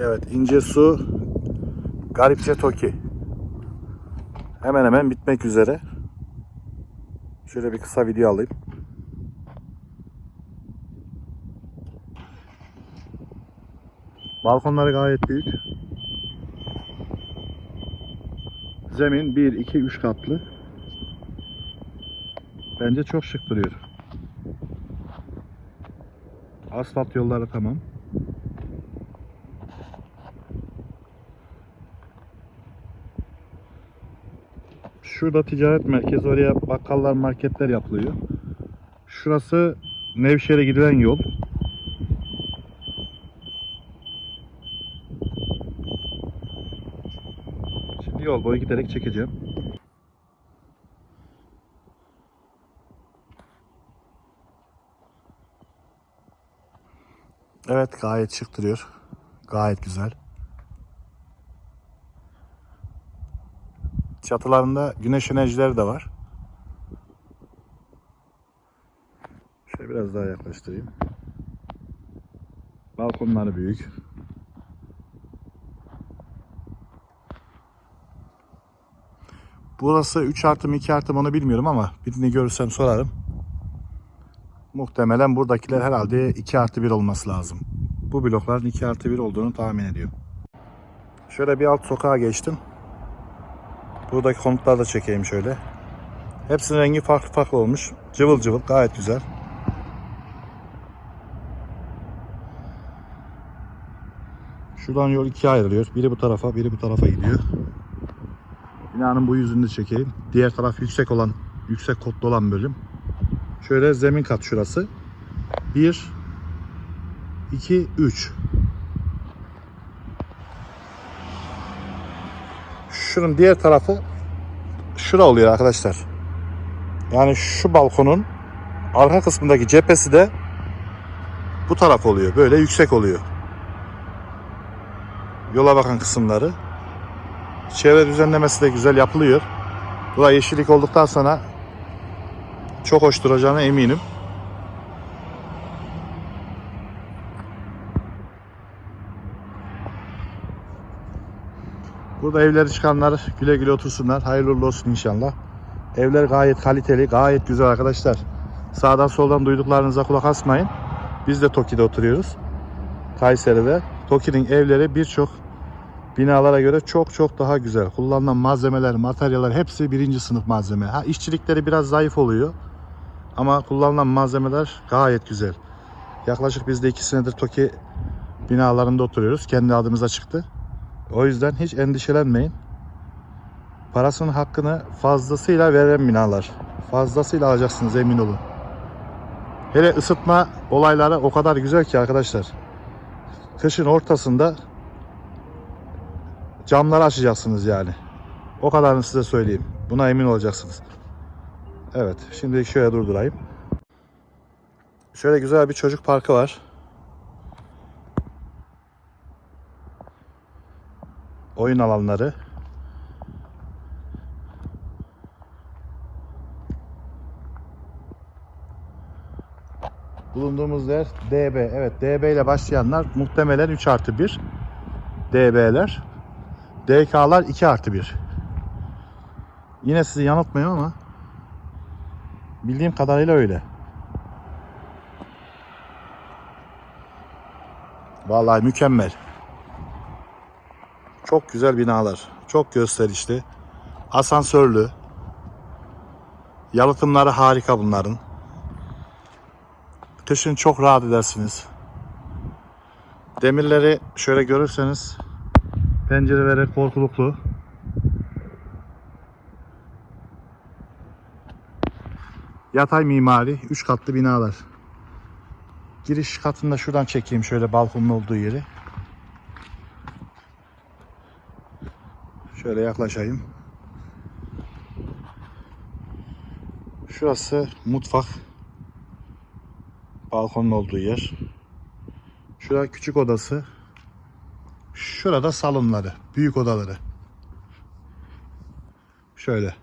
Evet ince su Garipçe Toki. Hemen hemen bitmek üzere. Şöyle bir kısa video alayım. Balkonları gayet büyük. Zemin 1, 2, 3 katlı. Bence çok şık duruyor. Asfalt yolları tamam. Şurada ticaret merkezi, oraya bakkallar, marketler yapılıyor. Şurası Nevşehir'e gidilen yol. Şimdi yol boyu giderek çekeceğim. Evet gayet şık. Gayet güzel. Çatılarında güneş enerjileri de var. Şöyle biraz daha yaklaştırayım. Balkonları büyük. Burası 3 artı mı 2 artı mı onu bilmiyorum ama birini görürsem sorarım. Muhtemelen buradakiler herhalde 2 artı 1 olması lazım. Bu blokların 2 artı 1 olduğunu tahmin ediyorum. Şöyle bir alt sokağa geçtim. Buradaki konutları da çekeyim şöyle. Hepsinin rengi farklı farklı olmuş. Cıvıl cıvıl gayet güzel. Şuradan yol ikiye ayrılıyor. Biri bu tarafa, biri bu tarafa gidiyor. Binanın bu yüzünü de çekeyim. Diğer taraf yüksek olan, yüksek kotlu olan bölüm. Şöyle zemin kat şurası. 1 2 3 Şunun diğer tarafı şura oluyor arkadaşlar. Yani şu balkonun arka kısmındaki cephesi de bu taraf oluyor. Böyle yüksek oluyor. Yola bakan kısımları. Çevre düzenlemesi de güzel yapılıyor. Bu da yeşillik olduktan sonra çok hoş duracağına eminim. Burada evleri çıkanlar güle güle otursunlar. Hayırlı olsun inşallah. Evler gayet kaliteli, gayet güzel arkadaşlar. Sağdan soldan duyduklarınıza kulak asmayın. Biz de Toki'de oturuyoruz. Kayseri'de. Toki'nin evleri birçok binalara göre çok çok daha güzel. Kullanılan malzemeler, materyaller hepsi birinci sınıf malzeme. Ha işçilikleri biraz zayıf oluyor. Ama kullanılan malzemeler gayet güzel. Yaklaşık biz de iki senedir Toki binalarında oturuyoruz. Kendi adımıza çıktı. O yüzden hiç endişelenmeyin. Parasının hakkını fazlasıyla veren binalar. Fazlasıyla alacaksınız emin olun. Hele ısıtma olayları o kadar güzel ki arkadaşlar. Kışın ortasında camları açacaksınız yani. O kadarını size söyleyeyim. Buna emin olacaksınız. Evet, şimdi şöyle durdurayım. Şöyle güzel bir çocuk parkı var. Oyun alanları. Bulunduğumuz yer DB. Evet DB ile başlayanlar muhtemelen 3 artı 1. DB'ler. DK'lar 2 artı 1. Yine sizi yanıltmayayım ama bildiğim kadarıyla öyle. Vallahi mükemmel. Çok güzel binalar. Çok gösterişli. Asansörlü. Yalıtımları harika bunların. Kışın çok rahat edersiniz. Demirleri şöyle görürseniz pencereleri korkuluklu. Yatay mimari 3 katlı binalar. Giriş katında şuradan çekeyim şöyle balkonun olduğu yeri. Şöyle yaklaşayım. Şurası mutfak. Balkonun olduğu yer. Şurada küçük odası. Şurada salonları, büyük odaları. Şöyle.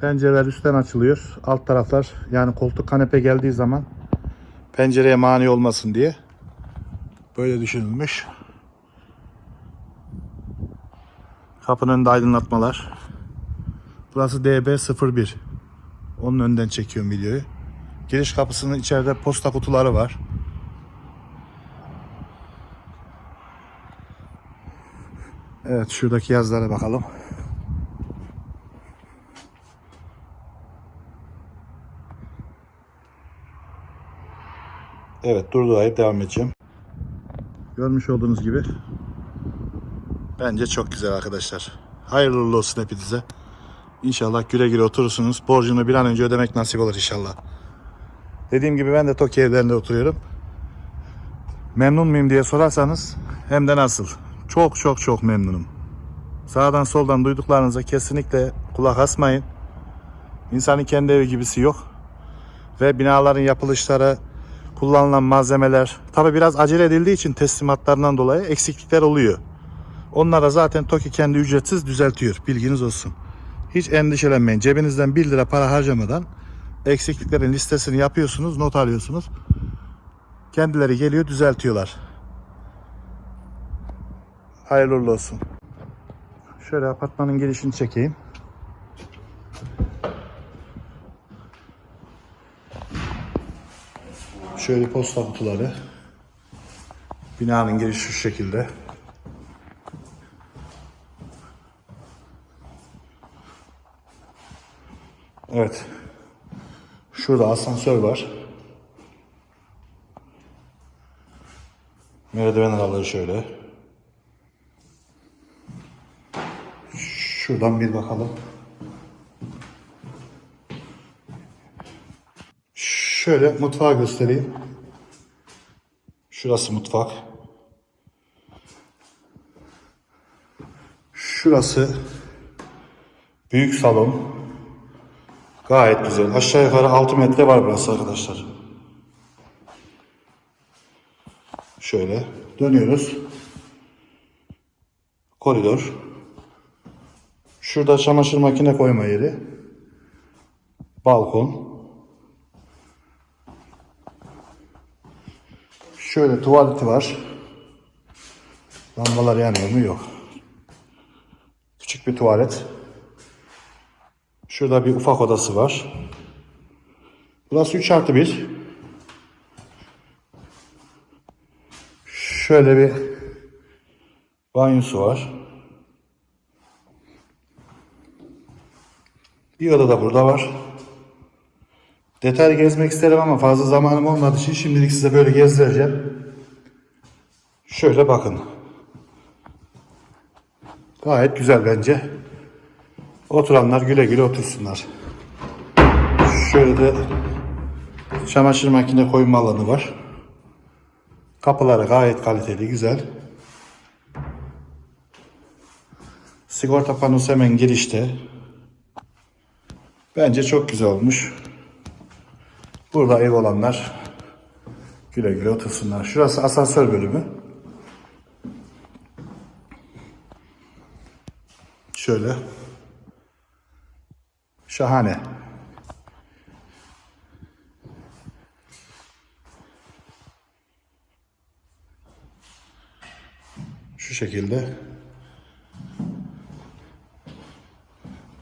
Pencereler üstten açılıyor. Alt taraflar yani koltuk kanepe geldiği zaman Pencereye mani olmasın diye. Böyle düşünülmüş. Kapının önünde aydınlatmalar. Burası DB01. Onun önden çekiyorum videoyu. Giriş kapısının içeride posta kutuları var. Evet şuradaki yazılara bakalım. Evet durdurayıp devam edeceğim. Görmüş olduğunuz gibi bence çok güzel arkadaşlar. Hayırlı olsun hepinize. İnşallah güle güle oturursunuz. Borcunu bir an önce ödemek nasip olur inşallah. Dediğim gibi ben de Toki evlerinde oturuyorum. Memnun muyum diye sorarsanız hem de nasıl. Çok çok çok memnunum. Sağdan soldan duyduklarınıza kesinlikle kulak asmayın. İnsanın kendi evi gibisi yok. Ve binaların yapılışları, kullanılan malzemeler tabi biraz acele edildiği için teslimatlarından dolayı eksiklikler oluyor. Onlara zaten TOKİ kendi ücretsiz düzeltiyor. Bilginiz olsun. Hiç endişelenmeyin. Cebinizden 1 lira para harcamadan eksikliklerin listesini yapıyorsunuz, not alıyorsunuz. Kendileri geliyor, düzeltiyorlar. Hayırlı olsun. Şöyle apartmanın girişini çekeyim. Şöyle posta kutuları. Binanın girişi şu şekilde. Evet. Şurada asansör var. Merdiven araları şöyle. Şuradan bir bakalım. Şöyle mutfağı göstereyim. Şurası mutfak. Şurası büyük salon. Gayet güzel. Aşağı yukarı 6 metre var burası arkadaşlar. Şöyle dönüyoruz. Koridor. Şurada çamaşır makine koyma yeri. Balkon. Şöyle tuvaleti var. Lambalar yanıyor mu? Yok. Küçük bir tuvalet. Şurada bir ufak odası var. Burası 3 artı 1. Şöyle bir banyosu var. Bir oda da burada var. Detay gezmek isterim ama fazla zamanım olmadığı için şimdilik size böyle gezdireceğim. Şöyle bakın. Gayet güzel bence. Oturanlar güle güle otursunlar. Şöyle de çamaşır makine koyma alanı var. Kapıları gayet kaliteli, güzel. Sigorta panosu hemen girişte. Bence çok güzel olmuş. Burada ev olanlar güle güle otursunlar. Şurası asansör bölümü. Şöyle. Şahane. Şu şekilde.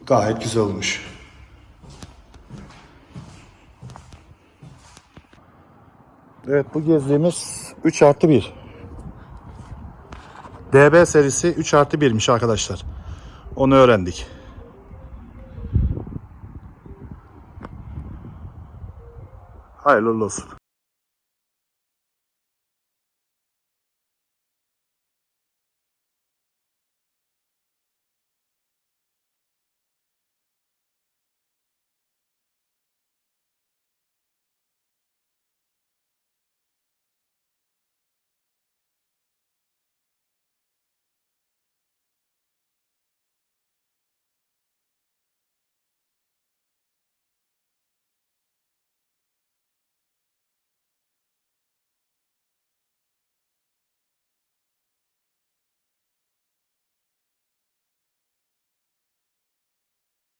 Gayet güzel olmuş. Evet bu gezdiğimiz 3 artı 1. DB serisi 3 artı 1'miş arkadaşlar. Onu öğrendik. Hayırlı olsun.